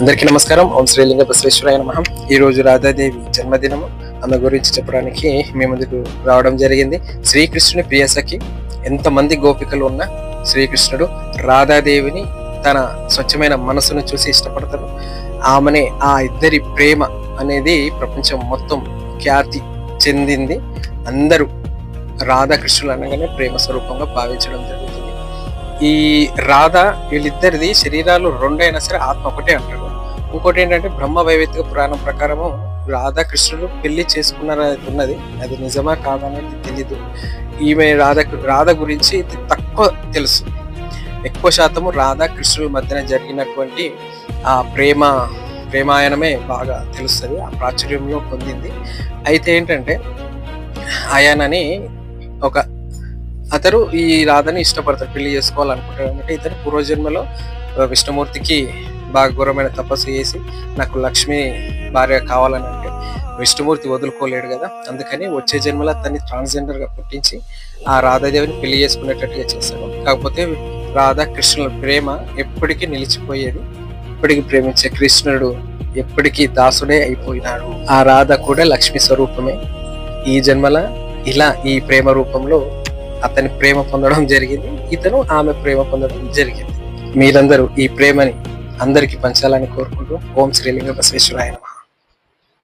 అందరికీ నమస్కారం. ఓం శ్రీలింగ బసవేశ్వరాయ నమ. ఈ రోజు రాధాదేవి జన్మదినము. ఆమె గురించి చెప్పడానికి మీ ముందుకు రావడం జరిగింది. శ్రీకృష్ణుని ప్రియసఖి ఎంతమంది గోపికలు ఉన్న శ్రీకృష్ణుడు రాధాదేవిని తన స్వచ్ఛమైన మనసును చూసి ఇష్టపడతాడు. ఆమెనే ఆ ఇద్దరి ప్రేమ అనేది ప్రపంచం మొత్తం ఖ్యాతి చెందింది. అందరూ రాధాకృష్ణులు అనగానే ప్రేమ స్వరూపంగా భావించడం జరుగుతుంది. ఈ రాధ వీళ్ళిద్దరిది శరీరాలు రెండైనా సరే ఆత్మ ఒకటే అంటారు. ఇంకోటి ఏంటంటే బ్రహ్మ వైవిధ్య పురాణం ప్రకారము రాధాకృష్ణుడు పెళ్ళి చేసుకున్నారని ఉన్నది. అది నిజమా కాదనేది తెలీదు. ఈమె రాధ రాధ గురించి తక్కువ తెలుసు. ఎక్కువ శాతము రాధాకృష్ణుడి మధ్యన జరిగినటువంటి ఆ ప్రేమ ప్రేమాయణమే బాగా తెలుస్తుంది. ఆ ప్రాచుర్యంలో పొందింది. అయితే ఏంటంటే అయానని ఒక అతడు ఈ రాధని ఇష్టపడతాడు. పెళ్ళి చేసుకోవాలనుకుంటాడు. అంటే ఇతను పూర్వజన్మలో విష్ణుమూర్తికి బాగా ఘోరమైన తపస్సు చేసి నాకు లక్ష్మి భార్య కావాలని అంటే విష్ణుమూర్తి వదులుకోలేడు కదా. అందుకని వచ్చే జన్మలో అతన్ని ట్రాన్స్జెండర్గా పుట్టించి ఆ రాధాదేవిని పెళ్ళి చేసుకునేటట్టుగా చేశాడు కాకపోతే రాధా కృష్ణుల ప్రేమ ఎప్పటికీ నిలిచిపోయేది. ఎప్పటికీ ప్రేమించే కృష్ణుడు ఎప్పటికీ దాసుడే అయిపోయినాడు. ఆ రాధ కూడా లక్ష్మి స్వరూపమే. ఈ జన్మల ఇలా ఈ ప్రేమ రూపంలో అతని ప్రేమ పొందడం జరిగింది. ఇతను ఆమె ప్రేమ పొందడం జరిగింది. మీరందరూ ఈ ప్రేమని అందరికి పంచాలని కోరుకుంటూ ఓం శ్రీలింగ బసవేశ్వరాయ నమః.